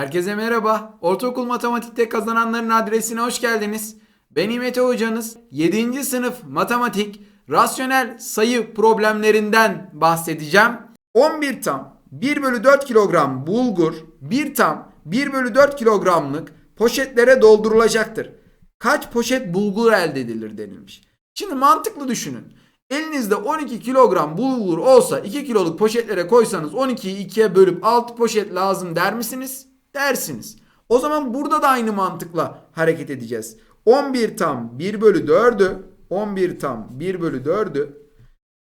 Herkese merhaba. Ortaokul matematikte kazananların adresine hoş geldiniz. Ben İmete hocanız. 7. sınıf matematik rasyonel sayı problemlerinden bahsedeceğim. 11 tam 1 bölü 4 kilogram bulgur 1 tam 1 bölü 4 kilogramlık poşetlere doldurulacaktır. Kaç poşet bulgur elde edilir denilmiş. Şimdi mantıklı düşünün. Elinizde 12 kilogram bulgur olsa 2 kiloluk poşetlere koysanız 12'yi 2'ye bölüp 6 poşet lazım der misiniz? Dersiniz. O zaman burada da aynı mantıkla hareket edeceğiz. 11 tam 1 bölü 4'ü 11 tam 1 bölü 4'ü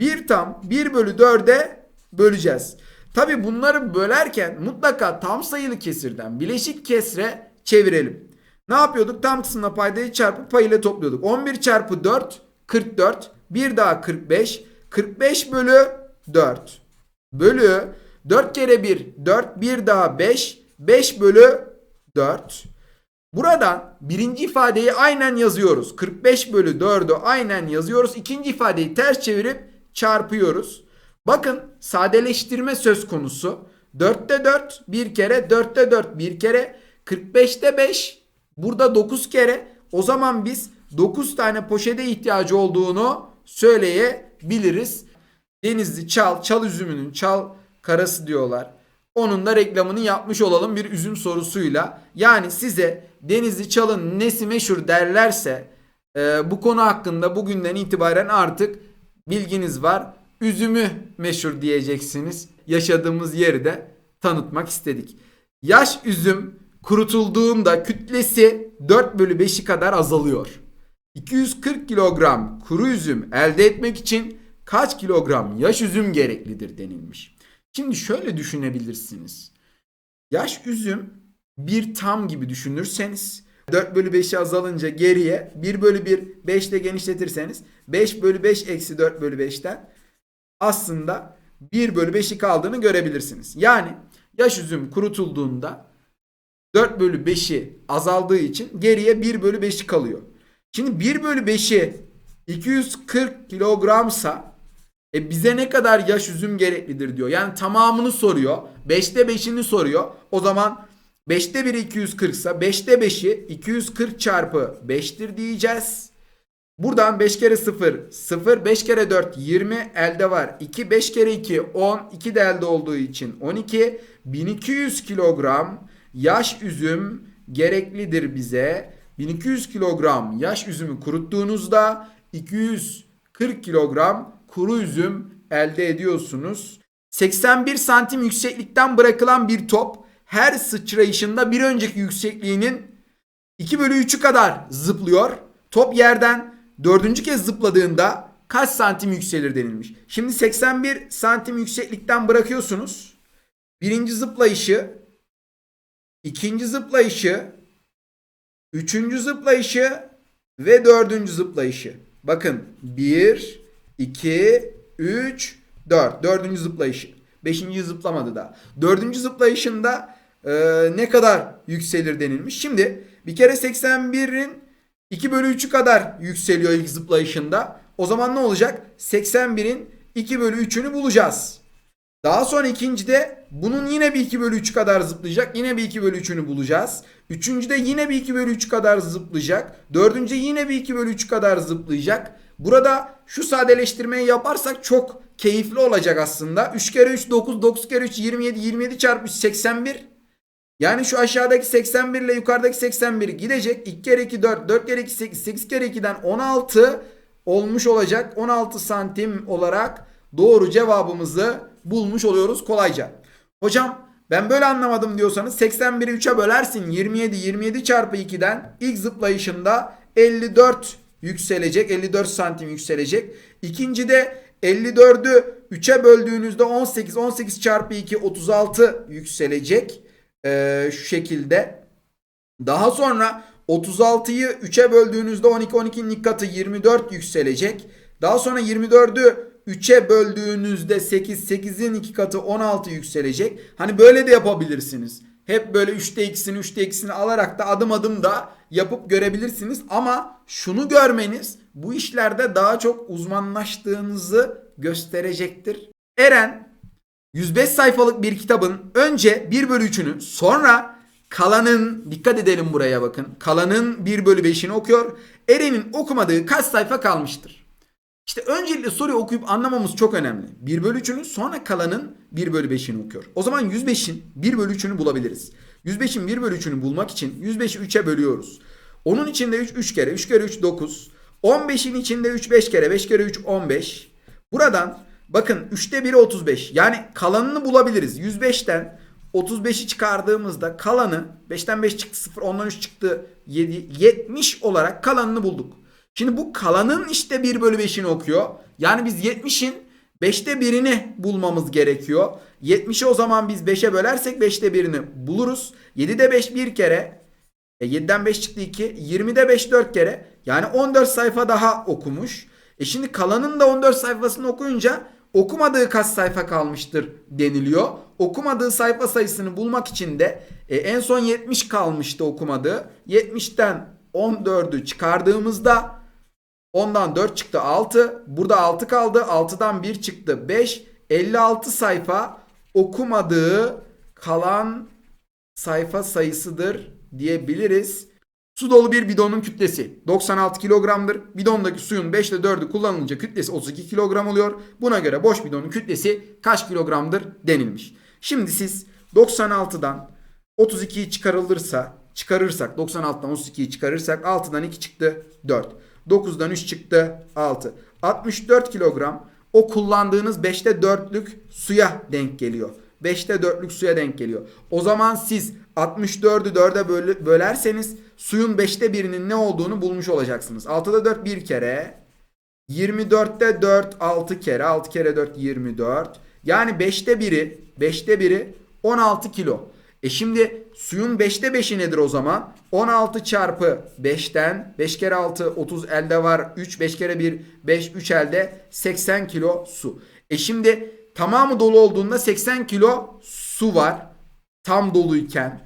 1 tam 1 bölü 4'e böleceğiz. Tabi bunları bölerken mutlaka tam sayılı kesirden bileşik kesre çevirelim. Ne yapıyorduk? Tam kısımla paydayı çarpıp pay ile topluyorduk. 11 çarpı 4 44. Bir daha 45. 45 bölü 4. Bölü 4 kere 1 4. Bir daha 5. 5 bölü 4. Buradan birinci ifadeyi aynen yazıyoruz. 45 bölü 4'ü aynen yazıyoruz. İkinci ifadeyi ters çevirip çarpıyoruz. Bakın sadeleştirme söz konusu. 4'te 4 bir kere, 4'te 4 bir kere, 45'te 5 burada 9 kere. O zaman biz 9 tane poşete ihtiyacı olduğunu söyleyebiliriz. Denizli çal, çal üzümünün çal karası diyorlar. Onun da reklamını yapmış olalım bir üzüm sorusuyla. Yani size Denizli çalın nesi meşhur derlerse e, bu konu hakkında bugünden itibaren artık bilginiz var. Üzümü meşhur diyeceksiniz. Yaşadığımız yeri de tanıtmak istedik. Yaş üzüm kurutulduğunda kütlesi 4 bölü 5'i kadar azalıyor. 240 kilogram kuru üzüm elde etmek için kaç kilogram yaş üzüm gereklidir denilmiş. Şimdi şöyle düşünebilirsiniz. Yaş üzüm bir tam gibi düşünürseniz 4 bölü 5'i azalınca geriye 1 bölü 1 5 ile genişletirseniz 5 bölü 5 eksi 4 bölü 5'ten aslında 1 bölü 5'i kaldığını görebilirsiniz. Yani yaş üzüm kurutulduğunda 4 bölü 5'i azaldığı için geriye 1 bölü 5'i kalıyor. Şimdi 1 bölü 5'i 240 kilogramsa e bize ne kadar yaş üzüm gereklidir diyor. Yani tamamını soruyor. 5'te 5'ini soruyor. O zaman 5'te 1 240 ise 5'te 5'i 240 çarpı 5'tir diyeceğiz. Buradan 5 kere 0 0 5 kere 4 20 elde var. 2 5 kere 2 10 2 de elde olduğu için 12 1200 kilogram yaş üzüm gereklidir bize. 1200 kilogram yaş üzümü kuruttuğunuzda 240 kilogram kuru üzüm elde ediyorsunuz. 81 santim yükseklikten bırakılan bir top her sıçrayışında bir önceki yüksekliğinin 2 bölü 3'ü kadar zıplıyor. Top yerden dördüncü kez zıpladığında kaç santim yükselir denilmiş. Şimdi 81 santim yükseklikten bırakıyorsunuz. Birinci zıplayışı, ikinci zıplayışı, üçüncü zıplayışı ve dördüncü zıplayışı. Bakın 1, 2, 3, 4. Dördüncü zıplayışı. Beşinci zıplamadı da. Dördüncü zıplayışında e, ne kadar yükselir denilmiş. Şimdi bir kere 81'in 2 bölü 3'ü kadar yükseliyor ilk zıplayışında. O zaman ne olacak? 81'in 2 bölü 3'ünü bulacağız. Daha sonra ikincide bunun yine bir 2 bölü 3 kadar zıplayacak. Yine bir 2 bölü 3'ünü bulacağız. Üçüncüde yine bir 2 bölü 3 kadar zıplayacak. Dördüncü yine bir 2 bölü 3 kadar zıplayacak. Burada şu sadeleştirmeyi yaparsak çok keyifli olacak aslında. 3 kere 3 9, 9 kere 3 27, 27 çarpı 3 81. Yani şu aşağıdaki 81 ile yukarıdaki 81 gidecek. 2 kere 2 4, 4 kere 2 8, 8 kere 2'den 16 olmuş olacak. 16 santim olarak doğru cevabımızı bulmuş oluyoruz kolayca. Hocam ben böyle anlamadım diyorsanız 81'i 3'e bölersin. 27 27 çarpı 2'den ilk zıplayışında 54 yükselecek. 54 santim yükselecek. İkincide 54'ü 3'e böldüğünüzde 18 18 çarpı 2 36 yükselecek. Ee, şu şekilde. Daha sonra 36'yı 3'e böldüğünüzde 12 12'nin ilk katı 24 yükselecek. Daha sonra 24'ü 3'e böldüğünüzde 8 8'in iki katı 16 yükselecek. Hani böyle de yapabilirsiniz. Hep böyle 3'te 2'sini 3'te 2'sini alarak da adım adım da yapıp görebilirsiniz. Ama şunu görmeniz bu işlerde daha çok uzmanlaştığınızı gösterecektir. Eren 105 sayfalık bir kitabın önce 1 bölü 3'ünü sonra kalanın dikkat edelim buraya bakın. Kalanın 1 bölü 5'ini okuyor. Eren'in okumadığı kaç sayfa kalmıştır? İşte öncelikle soruyu okuyup anlamamız çok önemli. 1 bölü 3'ünü sonra kalanın 1 bölü 5'ini okuyor. O zaman 105'in 1 bölü 3'ünü bulabiliriz. 105'in 1 bölü 3'ünü bulmak için 105'i 3'e bölüyoruz. Onun içinde 3 3 kere 3 kere 3 9. 15'in içinde 3 5 kere 5 kere 3 15. Buradan bakın 3'te 1'i 35. Yani kalanını bulabiliriz. 105'ten 35'i çıkardığımızda kalanı 5'ten 5 çıktı 0 ondan 3 çıktı 7 70 olarak kalanını bulduk. Şimdi bu kalanın işte 1 bölü 5'ini okuyor. Yani biz 70'in 5'te 1'ini bulmamız gerekiyor. 70'i o zaman biz 5'e bölersek 5'te 1'ini buluruz. 7'de 5 bir kere. E 7'den 5 çıktı 2. 20'de 5 4 kere. Yani 14 sayfa daha okumuş. E şimdi kalanın da 14 sayfasını okuyunca okumadığı kaç sayfa kalmıştır deniliyor. Okumadığı sayfa sayısını bulmak için de e, en son 70 kalmıştı okumadığı. 70'ten 14'ü çıkardığımızda Ondan 4 çıktı 6. Burada 6 kaldı. 6'dan 1 çıktı 5. 56 sayfa okumadığı kalan sayfa sayısıdır diyebiliriz. Su dolu bir bidonun kütlesi 96 kilogramdır. Bidondaki suyun 5'te 4'ü kullanılınca kütlesi 32 kilogram oluyor. Buna göre boş bidonun kütlesi kaç kilogramdır denilmiş. Şimdi siz 96'dan 32'yi çıkarılırsa çıkarırsak 96'dan 32'yi çıkarırsak 6'dan 2 çıktı 4. 9'dan 3 çıktı 6. 64 kilogram o kullandığınız 5'te 4'lük suya denk geliyor. 5'te 4'lük suya denk geliyor. O zaman siz 64'ü 4'e böl- bölerseniz suyun 5'te birinin ne olduğunu bulmuş olacaksınız. 6'da 4 bir kere. 24'te 4 6 kere. 6 kere 4 24. Yani 5'te biri 5'te biri 16 kilo. E şimdi suyun 5'te 5'i nedir o zaman? 16 çarpı 5'ten 5 kere 6 30 elde var. 3 5 kere 1 5 3 elde 80 kilo su. E şimdi tamamı dolu olduğunda 80 kilo su var. Tam doluyken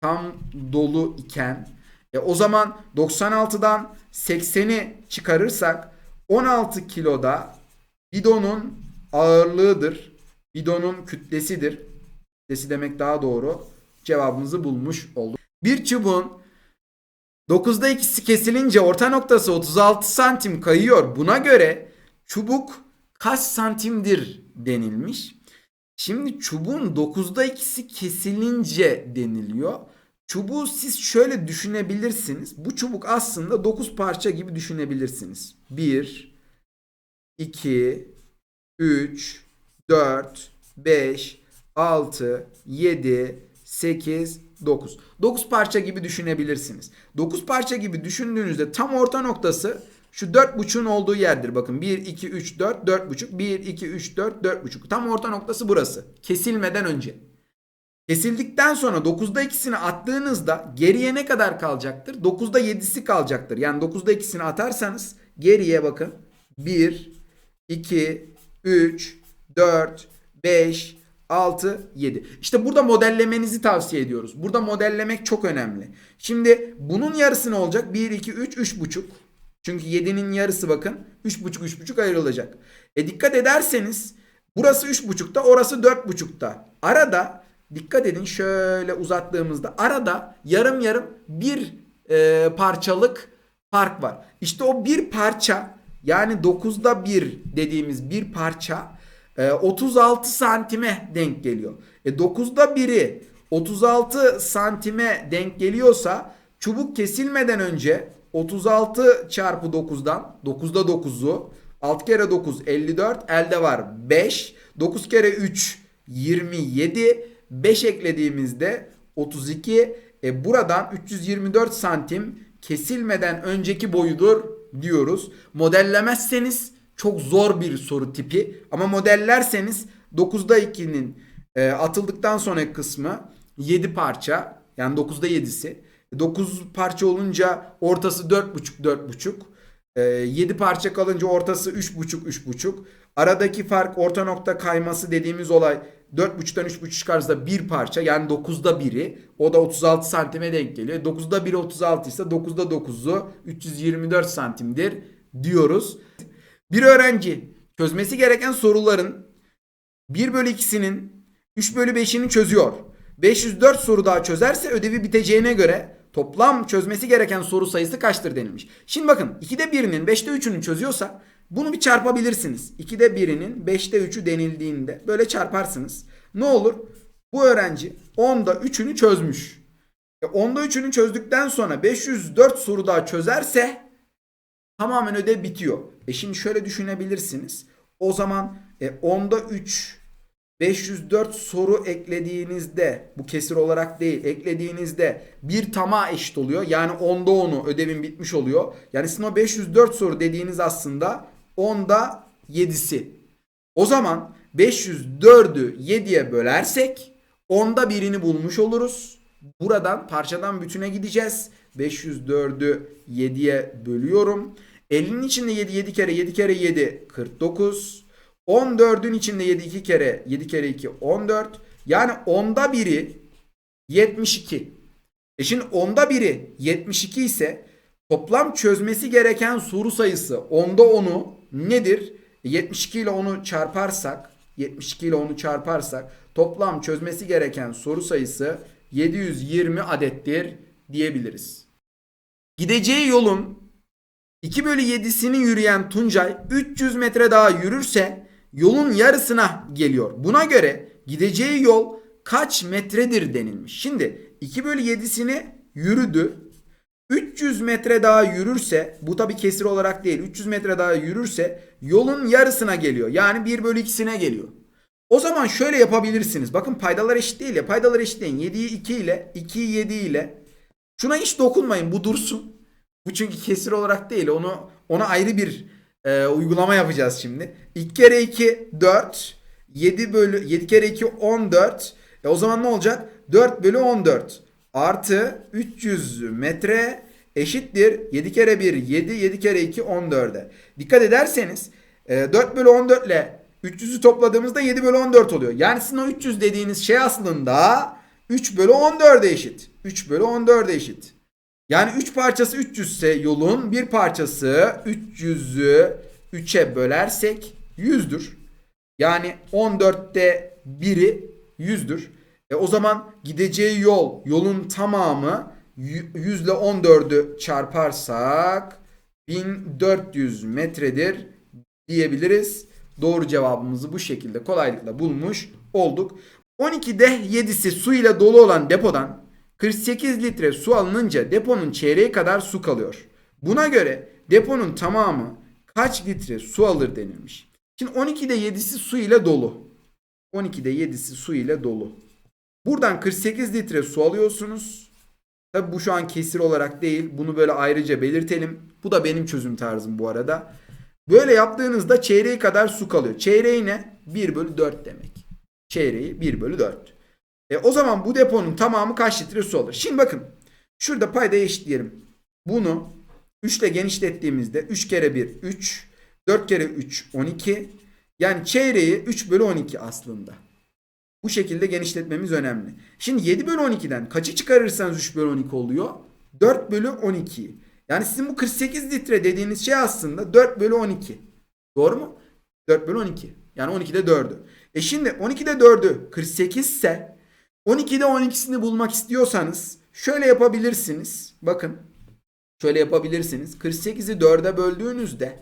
tam dolu iken e o zaman 96'dan 80'i çıkarırsak 16 kiloda bidonun ağırlığıdır. Bidonun kütlesidir. Kütlesi demek daha doğru. Cevabımızı bulmuş olduk. Bir çubuğun 9'da ikisi kesilince orta noktası 36 santim kayıyor. Buna göre çubuk kaç santimdir denilmiş. Şimdi çubuğun 9'da ikisi kesilince deniliyor. Çubuğu siz şöyle düşünebilirsiniz. Bu çubuk aslında 9 parça gibi düşünebilirsiniz. 1, 2, 3, 4, 5, 6, 7, 8, 9. 9 parça gibi düşünebilirsiniz. 9 parça gibi düşündüğünüzde tam orta noktası şu 4.5'un olduğu yerdir. Bakın 1, 2, 3, 4, 4.5, 1, 2, 3, 4, 4.5. Tam orta noktası burası. Kesilmeden önce. Kesildikten sonra 9'da ikisini attığınızda geriye ne kadar kalacaktır? 9'da 7'si kalacaktır. Yani 9'da ikisini atarsanız geriye bakın. 1, 2, 3, 4, 5, 6, 7. İşte burada modellemenizi tavsiye ediyoruz. Burada modellemek çok önemli. Şimdi bunun yarısı ne olacak? 1, 2, 3, 3,5. Çünkü 7'nin yarısı bakın 3,5 3,5 ayrılacak. E dikkat ederseniz burası 3,5'ta orası 4,5'ta. Arada dikkat edin şöyle uzattığımızda arada yarım yarım bir e, parçalık fark var. İşte o bir parça yani 9'da 1 dediğimiz bir parça e, 36 santime denk geliyor. E 9'da 1'i 36 santime denk geliyorsa çubuk kesilmeden önce 36 çarpı 9'dan 9'da 9'u 6 kere 9 54 elde var 5 9 kere 3 27 5 eklediğimizde 32 e buradan 324 santim kesilmeden önceki boyudur diyoruz. Modellemezseniz çok zor bir soru tipi ama modellerseniz 9'da 2'nin e, atıldıktan sonraki kısmı 7 parça yani 9'da 7'si 9 parça olunca ortası 4,5 4,5. Ee, 7 parça kalınca ortası 3,5 3,5. Aradaki fark orta nokta kayması dediğimiz olay 4,5'tan 3,5 çıkarsa bir parça yani 9'da 1'i o da 36 santime denk geliyor. 9'da 1'i 36 ise 9'da 9'u 324 santimdir diyoruz. Bir öğrenci çözmesi gereken soruların 1 bölü 2'sinin 3 bölü 5'ini çözüyor 504 soru daha çözerse ödevi biteceğine göre toplam çözmesi gereken soru sayısı kaçtır denilmiş. Şimdi bakın 2'de 1'inin 5'te 3'ünü çözüyorsa bunu bir çarpabilirsiniz. 2'de 1'inin 5'te 3'ü denildiğinde böyle çarparsınız. Ne olur? Bu öğrenci 10'da 3'ünü çözmüş. E 10'da 3'ünü çözdükten sonra 504 soru daha çözerse tamamen ödev bitiyor. E şimdi şöyle düşünebilirsiniz. O zaman e, 10'da 3 504 soru eklediğinizde bu kesir olarak değil eklediğinizde bir tama eşit oluyor. Yani 10'da 10'u ödevin bitmiş oluyor. Yani sizin o 504 soru dediğiniz aslında 10'da 7'si. O zaman 504'ü 7'ye bölersek 10'da birini bulmuş oluruz. Buradan parçadan bütüne gideceğiz. 504'ü 7'ye bölüyorum. 50'nin içinde 7 7 kere 7 kere 7 49. 14'ün içinde 7 2 kere 7 kere 2 14. Yani onda biri 72. E şimdi onda biri 72 ise toplam çözmesi gereken soru sayısı onda 10'u nedir? E 72 ile onu çarparsak 72 ile onu çarparsak toplam çözmesi gereken soru sayısı 720 adettir diyebiliriz. Gideceği yolun 2 bölü 7'sini yürüyen Tuncay 300 metre daha yürürse yolun yarısına geliyor. Buna göre gideceği yol kaç metredir denilmiş. Şimdi 2 bölü 7'sini yürüdü. 300 metre daha yürürse bu tabi kesir olarak değil 300 metre daha yürürse yolun yarısına geliyor. Yani 1 bölü 2'sine geliyor. O zaman şöyle yapabilirsiniz. Bakın paydalar eşit değil ya. Paydalar eşitleyin. 7'yi 2 ile 2'yi 7 ile. Şuna hiç dokunmayın. Bu dursun. Bu çünkü kesir olarak değil. Onu ona ayrı bir e, uygulama yapacağız şimdi. 2 kere 2 4. 7 bölü 7 kere 2 14. E o zaman ne olacak? 4 bölü 14 artı 300 metre eşittir. 7 kere 1 7 7 kere 2 14'e. Dikkat ederseniz e, 4 bölü 14 ile 300'ü topladığımızda 7 bölü 14 oluyor. Yani sizin o 300 dediğiniz şey aslında 3 bölü 14'e eşit. 3 bölü 14'e eşit. Yani 3 parçası 300 ise yolun bir parçası 300'ü 3'e bölersek 100'dür. Yani 14'te biri 100'dür. E o zaman gideceği yol yolun tamamı 100 ile 14'ü çarparsak 1400 metredir diyebiliriz. Doğru cevabımızı bu şekilde kolaylıkla bulmuş olduk. 12'de 7'si su ile dolu olan depodan 48 litre su alınınca deponun çeyreği kadar su kalıyor. Buna göre deponun tamamı kaç litre su alır denilmiş. Şimdi 12'de 7'si su ile dolu. 12'de 7'si su ile dolu. Buradan 48 litre su alıyorsunuz. Tabi bu şu an kesir olarak değil. Bunu böyle ayrıca belirtelim. Bu da benim çözüm tarzım bu arada. Böyle yaptığınızda çeyreği kadar su kalıyor. Çeyreği ne? 1 bölü 4 demek. Çeyreği 1 bölü 4. E, o zaman bu deponun tamamı kaç litre su alır? Şimdi bakın. Şurada paydayı eşitleyelim. Bunu 3 ile genişlettiğimizde 3 kere 1 3. 4 kere 3 12. Yani çeyreği 3 bölü 12 aslında. Bu şekilde genişletmemiz önemli. Şimdi 7 bölü 12'den kaçı çıkarırsanız 3 bölü 12 oluyor? 4 bölü 12. Yani sizin bu 48 litre dediğiniz şey aslında 4 bölü 12. Doğru mu? 4 bölü 12. Yani 12'de 4'ü. E şimdi 12'de 4'ü 48 ise 12'de 12'sini bulmak istiyorsanız şöyle yapabilirsiniz. Bakın. Şöyle yapabilirsiniz. 48'i 4'e böldüğünüzde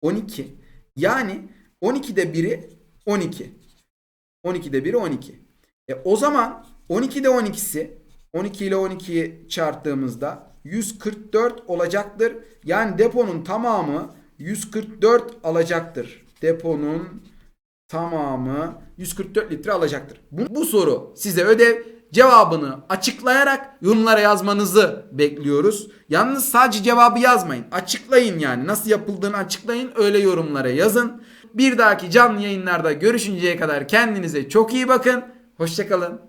12. Yani 12'de 1'i 12. 12'de 1'i 12. E o zaman 12'de 12'si 12 ile 12'yi çarptığımızda 144 olacaktır. Yani deponun tamamı 144 alacaktır. Deponun tamamı 144 litre alacaktır. Bu, bu soru size ödev cevabını açıklayarak yorumlara yazmanızı bekliyoruz. Yalnız sadece cevabı yazmayın. Açıklayın yani. Nasıl yapıldığını açıklayın. Öyle yorumlara yazın. Bir dahaki canlı yayınlarda görüşünceye kadar kendinize çok iyi bakın. Hoşçakalın.